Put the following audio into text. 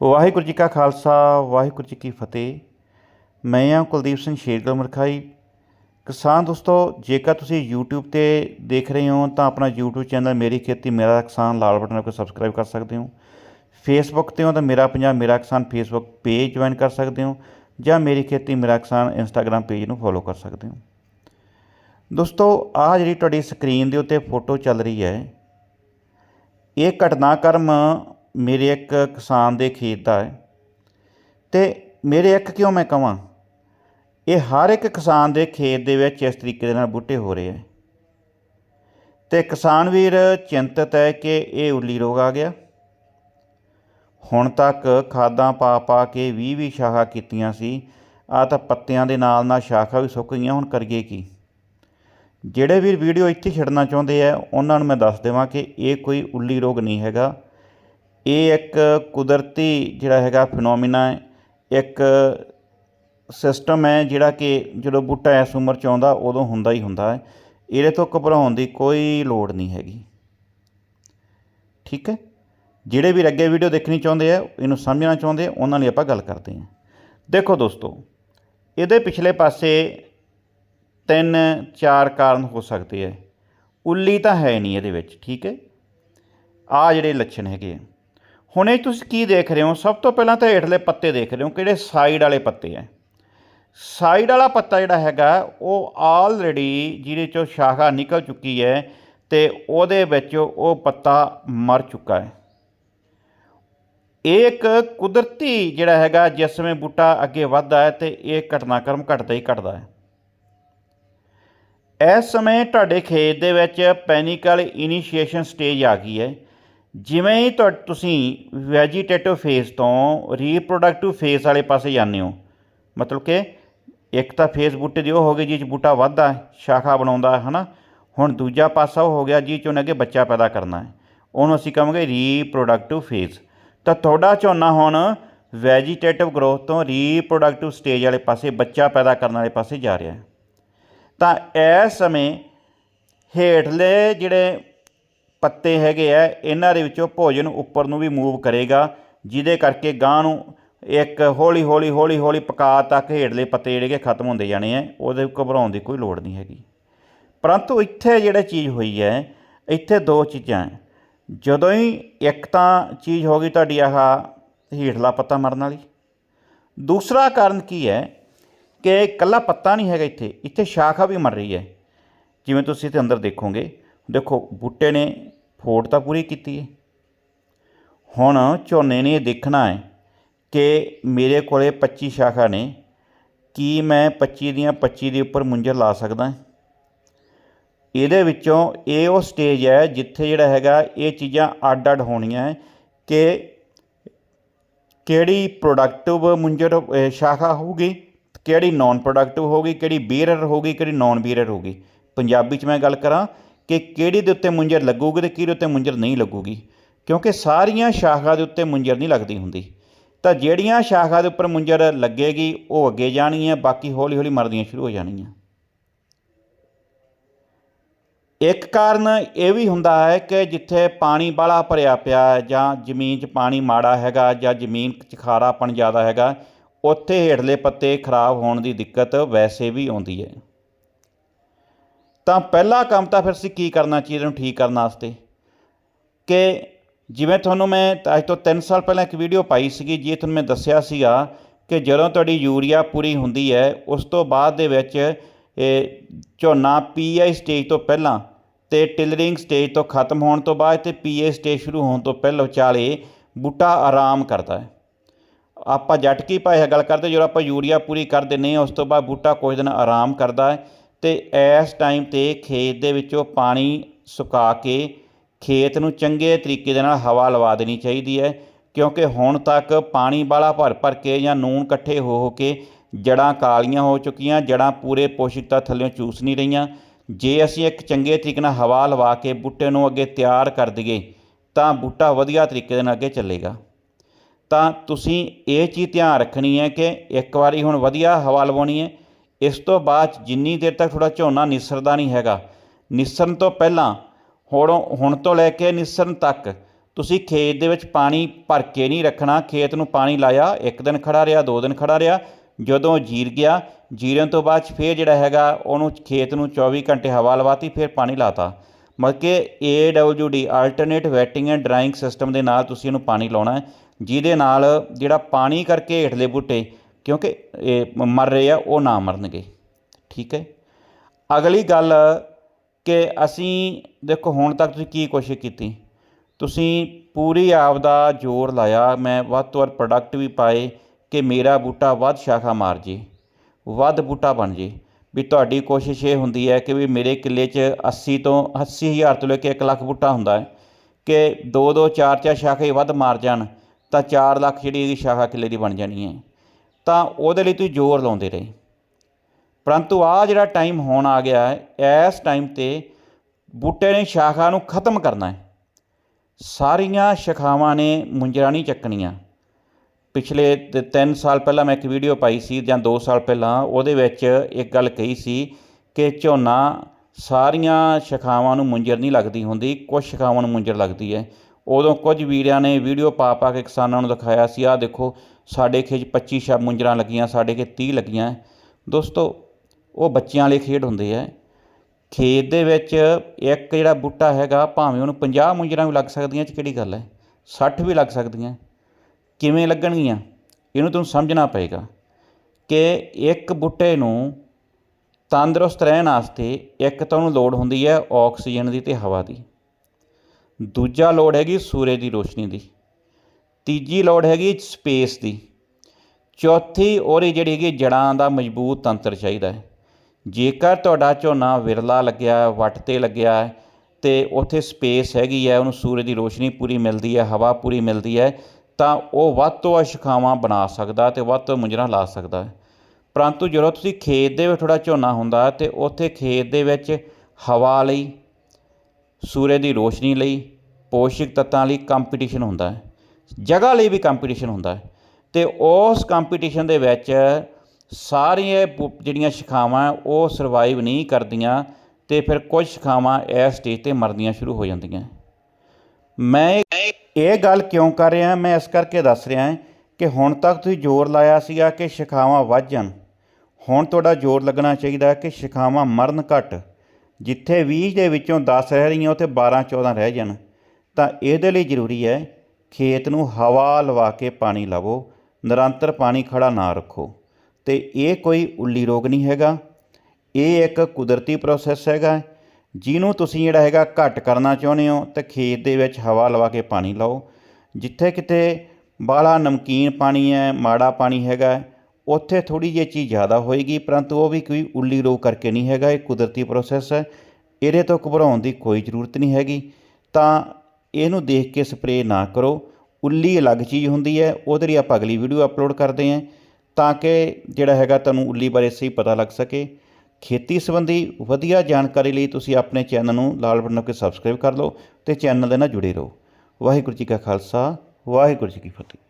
ਵਾਹਿਗੁਰੂ ਜੀ ਕਾ ਖਾਲਸਾ, ਵਾਹਿਗੁਰੂ ਜੀ ਕੀ ਫਤਿਹ। ਮੈਂ ਹਾਂ ਕੁਲਦੀਪ ਸਿੰਘ ਸ਼ੇਰਗਲ ਮਰਖਾਈ। ਕਿਸਾਨ ਦੋਸਤੋ, ਜੇਕਰ ਤੁਸੀਂ YouTube ਤੇ ਦੇਖ ਰਹੇ ਹੋ, ਤਾਂ ਆਪਣਾ YouTube ਚੈਨਲ ਮੇਰੀ ਖੇਤੀ ਮੇਰਾ ਕਿਸਾਨ ਲਾਲ ਬਟਨ ਉੱਤੇ ਸਬਸਕ੍ਰਾਈਬ ਕਰ ਸਕਦੇ ਹੋ। Facebook ਤੇ ਹੋ ਤਾਂ ਮੇਰਾ ਪੰਜਾਬ, ਮੇਰਾ ਕਿਸਾਨ Facebook ਪੇਜ ਜੁਆਇਨ ਕਰ ਸਕਦੇ ਹੋ ਜਾਂ ਮੇਰੀ ਖੇਤੀ ਮੇਰਾ ਕਿਸਾਨ Instagram ਪੇਜ ਨੂੰ ਫੋਲੋ ਕਰ ਸਕਦੇ ਹੋ। ਦੋਸਤੋ ਆਹ ਜਿਹੜੀ ਤੁਹਾਡੀ ਸਕਰੀਨ ਦੇ ਉੱਤੇ ਫੋਟੋ ਚੱਲ ਰਹੀ ਹੈ, ਇਹ ਘਟਨਾਕ੍ਰਮ ਮੇਰੇ ਇੱਕ ਕਿਸਾਨ ਦੇ ਖੇਤ ਦਾ ਹੈ ਤੇ ਮੇਰੇ ਇੱਕ ਕਿਉਂ ਮੈਂ ਕਹਾਂ ਇਹ ਹਰ ਇੱਕ ਕਿਸਾਨ ਦੇ ਖੇਤ ਦੇ ਵਿੱਚ ਇਸ ਤਰੀਕੇ ਦੇ ਨਾਲ ਬੂਟੇ ਹੋ ਰਹੇ ਹੈ। ਤੇ ਕਿਸਾਨ ਵੀਰ ਚਿੰਤਤ ਹੈ ਕਿ ਇਹ ਉੱਲੀ ਰੋਗ ਆ ਗਿਆ। ਹੁਣ ਤੱਕ ਖਾਦਾਂ ਪਾ ਪਾ ਕੇ 20 20 ਸ਼ਾਖਾ ਕੀਤੀਆਂ ਸੀ। ਆ ਤਾਂ ਪੱਤਿਆਂ ਦੇ ਨਾਲ ਨਾਲ ਸ਼ਾਖਾ ਵੀ ਸੁੱਕ ਗਈਆਂ, ਹੁਣ ਕਰੀਏ ਕੀ? ਜਿਹੜੇ ਵੀਰ ਵੀਡੀਓ ਇੱਥੇ ਛੱਡਣਾ ਚਾਹੁੰਦੇ ਆ, ਉਹਨਾਂ ਨੂੰ ਮੈਂ ਦੱਸ ਦੇਵਾਂ ਕਿ ਇਹ ਕੋਈ ਉੱਲੀ ਰੋਗ ਨਹੀਂ ਹੈਗਾ। ਇਹ ਇੱਕ ਕੁਦਰਤੀ ਜਿਹੜਾ ਹੈਗਾ ਫਿਨੋਮੀਨਾ ਇੱਕ ਸਿਸਟਮ ਹੈ ਜਿਹੜਾ ਕਿ ਜਦੋਂ ਬੂਟਾ ਇਸ ਉਮਰ 'ਚ ਆਉਂਦਾ, ਉਦੋਂ ਹੁੰਦਾ ਹੀ ਹੁੰਦਾ ਹੈ। ਇਹਦੇ ਤੋਂ ਘਬਰਾਉਣ ਦੀ ਕੋਈ ਲੋੜ ਨਹੀਂ ਹੈਗੀ। ਠੀਕ ਹੈ? ਜਿਹੜੇ ਵੀ ਅੱਗੇ ਵੀਡੀਓ ਦੇਖਣੀ ਚਾਹੁੰਦੇ ਆ, ਇਹਨੂੰ ਸਮਝਣਾ ਚਾਹੁੰਦੇ ਆ, ਉਹਨਾਂ ਲਈ ਆਪਾਂ ਗੱਲ ਕਰਦੇ ਹਾਂ। ਦੇਖੋ ਦੋਸਤੋ, ਇਹਦੇ ਪਿਛਲੇ ਪਾਸੇ ਤਿੰਨ ਚਾਰ ਕਾਰਨ ਹੋ ਸਕਦੇ ਆ। ਉੱਲੀ ਤਾਂ ਹੈ ਨਹੀਂ ਇਹਦੇ ਵਿੱਚ, ਠੀਕ ਹੈ? ਆ ਜਿਹੜੇ ਲੱਛਣ ਹੈਗੇ ਆ। ਹੁਣ ਇਹ ਤੁਸੀਂ ਕੀ ਦੇਖ ਰਹੇ ਹੋ? ਸਭ ਤੋਂ ਪਹਿਲਾਂ ਤਾਂ ਹੇਠਲੇ ਪੱਤੇ ਦੇਖ ਰਹੇ ਹੋ, ਕਿਹੜੇ ਸਾਈਡ ਵਾਲੇ ਪੱਤੇ ਆ ਸਾਈਡ ਵਾਲਾ ਪੱਤਾ ਜਿਹੜਾ ਹੈਗਾ, ਉਹ ਆਲਰੇਡੀ ਜਿਹਦੇ ਚੋਂ ਸ਼ਾਖਾ ਨਿਕਲ ਚੁੱਕੀ ਹੈ ਤੇ ਉਹਦੇ ਵਿੱਚ ਉਹ ਪੱਤਾ ਮਰ ਚੁੱਕਾ ਹੈ। ਇਹ ਇੱਕ ਕੁਦਰਤੀ ਜਿਹੜਾ ਹੈਗਾ, ਜਿਸ ਸਮੇਂ ਬੂਟਾ ਅੱਗੇ ਵੱਧਦਾ ਹੈ ਤੇ ਇਹ ਘਟਨਾਕ੍ਰਮ ਘਟਦਾ ਹੀ ਘਟਦਾ ਹੈ। ਇਸ ਸਮੇਂ ਤੁਹਾਡੇ ਖੇਤ ਦੇ ਵਿੱਚ ਪੈਨਿਕਲ ਇਨੀਸ਼ੀਏਸ਼ਨ ਸਟੇਜ ਆ ਗਈ ਹੈ। ਜਿਵੇਂ ਹੀ ਤੁਹਾ, ਤੁਸੀਂ ਵੈਜੀਟੇਟਿਵ ਫੇਜ਼ ਤੋਂ ਰੀਪ੍ਰੋਡਕਟਿਵ ਫੇਜ਼ ਵਾਲੇ ਪਾਸੇ ਜਾਂਦੇ ਹੋ, ਮਤਲਬ ਕਿ ਇੱਕ ਤਾਂ ਫੇਜ਼ ਬੂਟੇ ਦੀ ਉਹ ਹੋ ਗਈ ਜਿਹ 'ਚ ਬੂਟਾ ਵੱਧਦਾ ਹੈ, ਸ਼ਾਖਾ ਬਣਾਉਂਦਾ ਹੈ ਨਾ ਹੁਣ ਦੂਜਾ ਪਾਸਾ ਉਹ ਹੋ ਗਿਆ ਜਿਹ 'ਚ ਅੱਗੇ ਬੱਚਾ ਪੈਦਾ ਕਰਨਾ ਹੈ। ਉਹਨੂੰ ਅਸੀਂ ਕਹਾਂਗੇ ਰੀਪ੍ਰੋਡਕਟਿਵ ਫੇਜ਼ ਤਾਂ ਤੁਹਾਡਾ ਝੋਨਾ ਹੁਣ ਵੈਜੀਟੇਟਿਵ ਗਰੋਥ ਤੋਂ ਰੀਪ੍ਰੋਡਕਟਿਵ ਸਟੇਜ ਵਾਲੇ ਪਾਸੇ, ਬੱਚਾ ਪੈਦਾ ਕਰਨ ਵਾਲੇ ਪਾਸੇ ਜਾ ਰਿਹਾ ਹੈ। ਤਾਂ ਇਸ ਸਮੇਂ ਹੇਠਲੇ ਜਿਹੜੇ ਪੱਤੇ ਹੈਗੇ ਆ ਇਹਨਾਂ ਦੇ ਵਿੱਚੋਂ ਭੋਜਨ ਉੱਪਰ ਨੂੰ ਵੀ ਮੂਵ ਕਰੇਗਾ, ਜਿਹਦੇ ਕਰਕੇ ਗਾਂ ਨੂੰ ਇੱਕ ਹੌਲੀ ਹੌਲੀ ਹੌਲੀ ਹੌਲੀ ਪਕਾ ਤੱਕ ਹੇਠਲੇ ਪੱਤੇ ਜਿਹੜੇ ਕਿ ਖਤਮ ਹੁੰਦੇ ਜਾਣੇ ਆ ਉਹਦੇ ਘਬਰਾਉਣ ਦੀ ਕੋਈ ਲੋੜ ਨਹੀਂ ਹੈਗੀ। ਪਰੰਤੂ ਇੱਥੇ ਜਿਹੜਾ ਚੀਜ਼ ਹੋਈ ਹੈ ਇੱਥੇ ਦੋ ਚੀਜ਼ਾਂ ਜਦੋਂ ਹੀ ਇੱਕ ਤਾਂ ਚੀਜ਼ ਹੋ ਗਈ ਤੁਹਾਡੀ ਆਹ ਹੇਠਲਾ ਪੱਤਾ ਮਰਨ ਵਾਲੀ। ਦੂਸਰਾ ਕਾਰਨ ਕੀ ਹੈ ਕਿ ਇਕੱਲਾ ਪੱਤਾ ਨਹੀਂ ਹੈਗਾ ਇੱਥੇ ਇੱਥੇ ਸ਼ਾਖਾ ਵੀ ਮਰ ਰਹੀ ਹੈ ਜਿਵੇਂ ਤੁਸੀਂ ਇੱਥੇ ਅੰਦਰ ਦੇਖੋਗੇ, ਦੇਖੋ ਬੂਟੇ ਨੇ ਫੋਟ ਤਾਂ ਪੂਰੀ ਕੀਤੀ ਹੈ। ਹੁਣ ਝੋਨੇ ਨੇ ਇਹ ਦੇਖਣਾ ਹੈ ਕਿ ਮੇਰੇ ਕੋਲੇ 25 ਸ਼ਾਖਾ ਨੇ, ਕੀ ਮੈਂ 25 ਦੀਆਂ 25 ਦੇ ਉੱਪਰ ਮੁੰਜਰ ਲਾ ਸਕਦਾ ਇਹਦੇ ਵਿੱਚੋਂ ਇਹ ਉਹ ਸਟੇਜ ਹੈ ਜਿੱਥੇ ਜਿਹੜਾ ਹੈਗਾ ਇਹ ਚੀਜ਼ਾਂ ਅੱਡ ਅੱਡ ਹੋਣੀਆਂ ਕਿ ਕਿਹੜੀ ਪ੍ਰੋਡਕਟਿਵ ਮੁੰਜਰ ਸ਼ਾਖਾ ਹੋਊਗੀ, ਕਿਹੜੀ ਨਾਨ ਪ੍ਰੋਡਕਟਿਵ ਹੋਗੀ ਕਿਹੜੀ ਬੀਰਰ ਹੋਗੀ ਕਿਹੜੀ ਨਾਨ ਬੀਰਰ ਹੋਗੀ ਪੰਜਾਬੀ 'ਚ ਮੈਂ ਗੱਲ ਕਰਾਂ ਕਿ ਕਿਹੜੀ ਦੇ ਉੱਤੇ ਮੁੰਜਰ ਲੱਗੂਗੀ ਤੇ ਕਿਹਦੇ ਉੱਤੇ ਮੁੰਜਰ ਨਹੀਂ ਲੱਗੂਗੀ। ਕਿਉਂਕਿ ਸਾਰੀਆਂ ਸ਼ਾਖਾ ਦੇ ਉੱਤੇ ਮੁੰਜਰ ਨਹੀਂ ਲੱਗਦੀ ਹੁੰਦੀ। ਤਾਂ ਜਿਹੜੀਆਂ ਸ਼ਾਖਾ ਦੇ ਉੱਪਰ ਮੁੰਜਰ ਲੱਗੇਗੀ, ਉਹ ਅੱਗੇ ਜਾਣੀ ਹੈ ਬਾਕੀ ਹੌਲੀ ਹੌਲੀ ਮਰਦੀਆਂ ਸ਼ੁਰੂ ਹੋ ਜਾਣੀਆਂ ਇੱਕ ਕਾਰਨ ਇਹ ਵੀ ਹੁੰਦਾ ਹੈ ਕਿ ਜਿੱਥੇ ਪਾਣੀ ਬਾਲਾ ਭਰਿਆ ਪਿਆ ਹੈ ਜਾਂ ਜ਼ਮੀਨ 'ਚ ਪਾਣੀ ਮਾੜਾ ਹੈਗਾ ਜਾਂ ਜ਼ਮੀਨ 'ਚ ਖਾਰਾਪਣ ਜ਼ਿਆਦਾ ਹੈਗਾ, ਉੱਥੇ ਹੇਠਲੇ ਪੱਤੇ ਖਰਾਬ ਹੋਣ ਦੀ ਦਿੱਕਤ ਵੈਸੇ ਵੀ ਆਉਂਦੀ ਹੈ। ਤਾਂ ਪਹਿਲਾ ਕੰਮ ਤਾਂ ਫਿਰ ਅਸੀਂ ਕੀ ਕਰਨਾ ਚਾਹੀਦਾ ਇਹਨੂੰ ਠੀਕ ਕਰਨ ਵਾਸਤੇ? ਕਿ ਜਿਵੇਂ ਤੁਹਾਨੂੰ ਮੈਂ ਅੱਜ ਤੋਂ 3 ਸਾਲ ਪਹਿਲਾਂ ਇੱਕ ਵੀਡੀਓ ਪਾਈ ਸੀਗੀ ਜੇ ਤੁਹਾਨੂੰ ਮੈਂ ਦੱਸਿਆ ਸੀਗਾ ਕਿ ਜਦੋਂ ਤੁਹਾਡੀ ਯੂਰੀਆ ਪੂਰੀ ਹੁੰਦੀ ਹੈ, ਉਸ ਤੋਂ ਬਾਅਦ ਦੇ ਵਿੱਚ, ਇਹ ਝੋਨਾ ਪੀਆਈ ਸਟੇਜ ਤੋਂ ਪਹਿਲਾਂ ਤੇ ਟਿਲਰਿੰਗ ਸਟੇਜ ਤੋਂ ਖਤਮ ਹੋਣ ਤੋਂ ਬਾਅਦ ਤੇ ਪੀਏ ਸਟੇਜ ਸ਼ੁਰੂ ਹੋਣ ਤੋਂ ਪਹਿਲਾਂ ਵਿਚਾਲੇ ਬੂਟਾ ਆਰਾਮ ਕਰਦਾ ਹੈ। ਆਪਾਂ ਜੱਟ ਕੀ ਗੱਲ ਕਰਦੇ, ਜਦੋਂ ਆਪਾਂ ਯੂਰੀਆ ਪੂਰੀ ਕਰ ਦਿੰਦੇ ਹਾਂ ਉਸ ਤੋਂ ਬਾਅਦ ਬੂਟਾ ਕੁਝ ਦਿਨ ਆਰਾਮ ਕਰਦਾ ਹੈ। ਤੇ ਇਸ ਟਾਈਮ ਤੇ ਖੇਤ ਦੇ ਵਿੱਚੋਂ ਪਾਣੀ ਸੁਕਾ ਕੇ ਖੇਤ ਨੂੰ ਚੰਗੇ ਤਰੀਕੇ ਦੇ ਨਾਲ ਹਵਾ ਲਵਾ ਦੇਣੀ ਚਾਹੀਦੀ ਹੈ, ਕਿਉਂਕਿ ਹੁਣ ਤੱਕ ਪਾਣੀ ਬਾਲਾ ਭਰ ਭਰ ਕੇ ਜਾਂ ਨੂਨ ਇਕੱਠੇ ਹੋ ਹੋ ਕੇ ਜੜਾਂ ਕਾਲੀਆਂ ਹੋ ਚੁੱਕੀਆਂ, ਜੜਾਂ ਪੂਰੇ ਪੋਸ਼ਿਕਤਾ ਥੱਲੇੋਂ ਚੂਸ ਨਹੀਂ ਰਹੀਆਂ। ਜੇ ਅਸੀਂ ਇੱਕ ਚੰਗੇ ਤਰੀਕੇ ਨਾਲ ਹਵਾ ਲਵਾ ਕੇ ਬੂਟੇ ਨੂੰ ਅੱਗੇ ਤਿਆਰ ਕਰ ਦਈਏ, ਤਾਂ ਬੂਟਾ ਵਧੀਆ ਤਰੀਕੇ ਦੇ ਨਾਲ ਅੱਗੇ ਚੱਲੇਗਾ। ਤਾਂ ਤੁਸੀਂ ਇਹ ਚੀਜ਼ ਧਿਆਨ ਰੱਖਣੀ ਹੈ ਕਿ ਇੱਕ ਵਾਰੀ ਹੁਣ ਵਧੀਆ ਹਵਾ ਲਵਾਉਣੀ ਹੈ ਇਸ ਤੋਂ ਬਾਅਦ 'ਚ ਜਿੰਨੀ ਦੇਰ ਤੱਕ ਥੋੜਾ ਝੋਨਾ ਨਿਸਰਦਾ ਨਹੀਂ ਹੈਗਾ, ਨਿਸਰਨ ਤੋਂ ਪਹਿਲਾਂ ਹੁਣ ਹੁਣ ਤੋਂ ਲੈ ਕੇ ਨਿਸਰਨ ਤੱਕ ਤੁਸੀਂ ਖੇਤ ਦੇ ਵਿੱਚ ਪਾਣੀ ਭਰ ਕੇ ਨਹੀਂ ਰੱਖਣਾ, ਖੇਤ ਨੂੰ ਪਾਣੀ ਲਾਇਆ, ਇੱਕ ਦਿਨ ਖੜਾ ਰਿਹਾ, ਦੋ ਦਿਨ ਖੜਾ ਰਿਹਾ, ਜਦੋਂ ਜੀਰ ਗਿਆ, ਜੀਰਨ ਤੋਂ ਬਾਅਦ 'ਚ ਫਿਰ ਜਿਹੜਾ ਹੈਗਾ ਉਹਨੂੰ ਖੇਤ ਨੂੰ 24 ਘੰਟੇ ਹਵਾ ਲਵਾਤੀ, ਫਿਰ ਪਾਣੀ ਲਾਤਾ। ਮਤਲਬ ਕਿ the alternate wetting and drying system ਦੇ ਨਾਲ ਤੁਸੀਂ ਇਹਨੂੰ ਪਾਣੀ ਲਾਉਣਾ ਹੈ, ਜਿਹਦੇ ਨਾਲ ਜਿਹੜਾ ਪਾਣੀ ਕਰਕੇ ਹੇਠਲੇ ਬੂਟੇ ਕਿਉਂਕਿ ਇਹ ਮਰ ਰਹੇ ਆ, ਉਹ ਨਾ ਮਰਨਗੇ। ਠੀਕ ਹੈ? ਅਗਲੀ ਗੱਲ ਕਿ ਅਸੀਂ, ਦੇਖੋ, ਹੁਣ ਤੱਕ ਤੁਸੀਂ ਕੀ ਕੋਸ਼ਿਸ਼ ਕੀਤੀ? ਤੁਸੀਂ ਪੂਰੀ ਆਪ ਦਾ ਜ਼ੋਰ ਲਾਇਆ, ਮੈਂ ਵੱਧ ਤੋਂ ਵੱਧ ਪ੍ਰੋਡਕਟ ਵੀ ਪਾਏ ਕਿ ਮੇਰਾ ਬੂਟਾ ਵੱਧ ਸ਼ਾਖਾ ਮਾਰ ਜੇ, ਵੱਧ ਬੂਟਾ ਬਣ ਜੇ। ਵੀ ਤੁਹਾਡੀ ਕੋਸ਼ਿਸ਼ ਇਹ ਹੁੰਦੀ ਹੈ ਕਿ ਵੀ ਮੇਰੇ ਕਿੱਲੇ 'ਚ 80 ਤੋਂ 80 ਹਜ਼ਾਰ ਤੋਂ ਲੈ ਕੇ 1 ਲੱਖ ਬੂਟਾ ਹੁੰਦਾ ਹੈ ਕਿ 2 2 4 4 ਸ਼ਾਖੇ ਵੱਧ ਮਾਰ ਜਾਣ, ਤਾਂ 4 ਲੱਖ ਜਿਹੜੀ ਇਹਦੀ ਸ਼ਾਖਾ ਕਿੱਲੇ ਦੀ ਬਣ ਜਾਣੀ ਹੈ। ਤਾਂ ਉਹਦੇ ਲਈ ਤੁਸੀਂ ਜ਼ੋਰ ਲਾਉਂਦੇ ਰਹੇ। ਪਰੰਤੂ ਆ ਜਿਹੜਾ ਟਾਈਮ ਹੋਣ ਆ ਗਿਆ ਹੈ, ਇਸ ਟਾਈਮ ਤੇ ਬੂਟੇ ਨੇ ਸ਼ਾਖਾ ਨੂੰ ਖਤਮ ਕਰਨਾ ਹੈ। ਸਾਰੀਆਂ ਸ਼ਾਖਾਵਾਂ ਨੇ ਮੁੰਜਰਾ ਨਹੀਂ ਚੱਕਣੀਆਂ। ਪਿਛਲੇ 3 ਸਾਲ ਪਹਿਲਾਂ ਮੈਂ ਇੱਕ ਵੀਡੀਓ ਪਾਈ ਸੀ ਜਾਂ 2 ਸਾਲ ਪਹਿਲਾਂ, ਉਹਦੇ ਵਿੱਚ ਇੱਕ ਗੱਲ ਕਹੀ ਸੀ ਕਿ ਝੋਨਾ ਸਾਰੀਆਂ ਸ਼ਾਖਾਵਾਂ ਨੂੰ ਮੁੰਜਰ ਨਹੀਂ ਲੱਗਦੀ ਹੁੰਦੀ ਕੁਝ ਸ਼ਾਖਾਵਾਂ ਨੂੰ ਮੁੰਜਰ ਲੱਗਦੀ ਹੈ। ਉਦੋਂ ਕੁਝ ਵੀਰਿਆਂ ਨੇ ਵੀਡੀਓ ਪਾ ਪਾ ਕੇ ਕਿਸਾਨਾਂ ਨੂੰ ਦਿਖਾਇਆ ਸੀ, ਆਹ ਦੇਖੋ, ਸਾਡੇ ਖੇਤ 'ਚ 25 ਸ਼ਾ ਮੁੰਜਰਾਂ ਲੱਗੀਆਂ, ਸਾਡੇ ਖੇਤ 30 ਲੱਗੀਆਂ ਦੋਸਤੋ, ਉਹ ਬੱਚਿਆਂ ਵਾਲੇ ਖੇਡ ਹੁੰਦੇ ਆ ਖੇਤ ਦੇ ਵਿੱਚ ਇੱਕ ਜਿਹੜਾ ਬੂਟਾ ਹੈਗਾ, ਭਾਵੇਂ ਉਹਨੂੰ 50 ਮੁੰਜਰਾਂ ਵੀ ਲੱਗ ਸਕਦੀਆਂ 'ਚ ਕਿਹੜੀ ਗੱਲ ਹੈ 60 ਵੀ ਲੱਗ ਸਕਦੀਆਂ। ਕਿਵੇਂ ਲੱਗਣਗੀਆਂ? ਇਹਨੂੰ ਤੁਹਾਨੂੰ ਸਮਝਣਾ ਪਏਗਾ ਕਿ ਇੱਕ ਬੂਟੇ ਨੂੰ ਤੰਦਰੁਸਤ ਰਹਿਣ ਵਾਸਤੇ ਇੱਕ ਤਾਂ ਉਹਨੂੰ ਲੋੜ ਹੁੰਦੀ ਹੈ ਆਕਸੀਜਨ ਦੀ ਤੇ ਹਵਾ ਦੀ। ਦੂਜਾ ਲੋੜ ਹੈਗੀ ਸੂਰਜ ਦੀ ਰੋਸ਼ਨੀ ਦੀ। ਤੀਜੀ ਲੋੜ ਹੈਗੀ ਸਪੇਸ ਦੀ। ਚੌਥੀ ਉਹਦੀ ਜਿਹੜੀ ਹੈਗੀ ਜੜਾਂ ਦਾ ਮਜ਼ਬੂਤ ਤੰਤਰ ਚਾਹੀਦਾ ਹੈ। ਜੇਕਰ ਤੁਹਾਡਾ ਝੋਨਾ ਵਿਰਲਾ ਲੱਗਿਆ, ਵੱਟ ਤੇ ਲੱਗਿਆ ਹੈ, ਤੇ ਉੱਥੇ ਸਪੇਸ ਹੈਗੀ ਹੈ, ਉਹਨੂੰ ਸੂਰਜ ਦੀ ਰੋਸ਼ਨੀ ਪੂਰੀ ਮਿਲਦੀ ਹੈ, ਹਵਾ ਪੂਰੀ ਮਿਲਦੀ ਹੈ, ਤਾਂ ਉਹ ਵੱਧ ਤੋਂ ਵੱਧ ਸ਼ਾਖਾਵਾਂ ਬਣਾ ਸਕਦਾ ਤੇ ਵੱਧ ਤੋਂ ਮੁੰਜਰਾਂ ਲਾ ਸਕਦਾ ਹੈ। ਪਰੰਤੂ ਜਦੋਂ ਤੁਸੀਂ ਖੇਤ ਦੇ ਵਿੱਚ ਥੋੜਾ ਝੋਨਾ ਹੁੰਦਾ ਤੇ ਉੱਥੇ ਖੇਤ ਦੇ ਵਿੱਚ ਹਵਾ ਲਈ ਸੂਰਜ ਦੀ ਰੋਸ਼ਨੀ ਲਈ ਪੋਸ਼ਕ ਤੱਤਾਂ ਲਈ ਕੰਪੀਟੀਸ਼ਨ ਹੁੰਦਾ ਹੈ, ਜਗ੍ਹਾ ਲਈ ਵੀ ਕੰਪੀਟੀਸ਼ਨ ਹੁੰਦਾ ਹੈ ਤੇ ਉਸ ਕੰਪੀਟੀਸ਼ਨ ਦੇ ਵਿੱਚ ਸਾਰੀਆਂ ਬੂ- ਜਿਹੜੀਆਂ ਸ਼ਾਖਾਵਾਂ ਉਹ ਸਰਵਾਈਵ ਨਹੀਂ ਕਰਦੀਆਂ ਤੇ ਫਿਰ ਕੁਝ ਸ਼ਾਖਾਵਾਂ ਇਸ ਸਟੇਜ ਤੇ ਮਰਦੀਆਂ ਸ਼ੁਰੂ ਹੋ ਜਾਂਦੀਆਂ। ਮੈਂ ਇਹ ਗੱਲ ਕਿਉਂ ਕਰ ਰਿਹਾ, ਮੈਂ ਇਸ ਕਰਕੇ ਦੱਸ ਰਿਹਾ ਕਿ ਹੁਣ ਤੱਕ ਤੁਸੀਂ ਜ਼ੋਰ ਲਾਇਆ ਸੀਗਾ ਕਿ ਸ਼ਾਖਾਵਾਂ ਵੱਧ ਜਾਣ। ਹੁਣ ਤੁਹਾਡਾ ਜ਼ੋਰ ਲੱਗਣਾ ਚਾਹੀਦਾ ਕਿ ਸ਼ਾਖਾਵਾਂ ਮਰਨ ਘੱਟ। ਜਿੱਥੇ 20 ਦੇ ਵਿੱਚੋਂ 10 ਰਹਿ ਰਹੀਆਂ, ਉੱਥੇ 12 14 ਰਹਿ ਜਾਣ, ਤਾਂ ਇਹਦੇ ਲਈ ਜ਼ਰੂਰੀ ਹੈ ਖੇਤ ਨੂੰ ਹਵਾ ਲਵਾ ਕੇ ਪਾਣੀ ਲਾਵੋ, ਨਿਰੰਤਰ ਪਾਣੀ ਖੜਾ ਨਾ ਰੱਖੋ। ਤੇ ਇਹ ਕੋਈ ਉੱਲੀ ਰੋਗ ਨਹੀਂ ਹੈਗਾ। ਇਹ ਇੱਕ ਕੁਦਰਤੀ ਪ੍ਰੋਸੈਸ ਹੈਗਾ। ਜਿਹਨੂੰ ਤੁਸੀਂ ਜਿਹੜਾ ਹੈਗਾ ਘੱਟ ਕਰਨਾ ਚਾਹੁੰਦੇ ਹੋ, ਤਾਂ ਖੇਤ ਦੇ ਵਿੱਚ ਹਵਾ ਲਵਾ ਕੇ ਪਾਣੀ ਲਾਓ। ਜਿੱਥੇ ਕਿਤੇ ਬਾਲਾ ਨਮਕੀਨ ਪਾਣੀ ਹੈ, ਮਾੜਾ ਪਾਣੀ ਹੈਗਾ ਉੱਥੇ ਥੋੜੀ ਜਿਹੀ ਚੀਜ਼ ਜ਼ਿਆਦਾ ਹੋਏਗੀ, ਪਰੰਤੂ ਉਹ ਵੀ ਕੋਈ ਉੱਲੀ ਰੋਗ ਕਰਕੇ ਨਹੀਂ ਹੈਗਾ, ਇਹ ਕੁਦਰਤੀ ਪ੍ਰੋਸੈਸ ਹੈ। ਇਹਦੇ ਤੋਂ ਘਬਰਾਉਣ ਦੀ ਕੋਈ ਜ਼ਰੂਰਤ ਨਹੀਂ ਹੈਗੀ। ਤਾਂ ਇਹਨੂੰ ਦੇਖ ਕੇ ਸਪਰੇਅ ਨਾ ਕਰੋ। ਉੱਲੀ ਅਲੱਗ ਚੀਜ਼ ਹੁੰਦੀ ਹੈ, ਉਹਦੇ ਲਈ ਆਪਾਂ ਅਗਲੀ ਵੀਡੀਓ ਅਪਲੋਡ ਕਰਦੇ ਹਾਂ, ਤਾਂ ਕਿ ਜਿਹੜਾ ਹੈਗਾ ਤੁਹਾਨੂੰ ਉੱਲੀ ਬਾਰੇ ਸਹੀ ਪਤਾ ਲੱਗ ਸਕੇ। ਖੇਤੀ ਸੰਬੰਧੀ ਵਧੀਆ ਜਾਣਕਾਰੀ ਲਈ ਤੁਸੀਂ ਆਪਣੇ ਚੈਨਲ ਨੂੰ ਲਾਲ ਬਟਨ ਕੇ ਸਬਸਕ੍ਰਾਈਬ ਕਰ ਲਓ ਤੇ ਚੈਨਲ ਦੇ ਨਾਲ ਜੁੜੇ ਰਹੋ। ਵਾਹਿਗੁਰੂ ਜੀ ਕਾ ਖਾਲਸਾ, ਵਾਹਿਗੁਰੂ ਜੀ ਕੀ ਫਤਿਹ।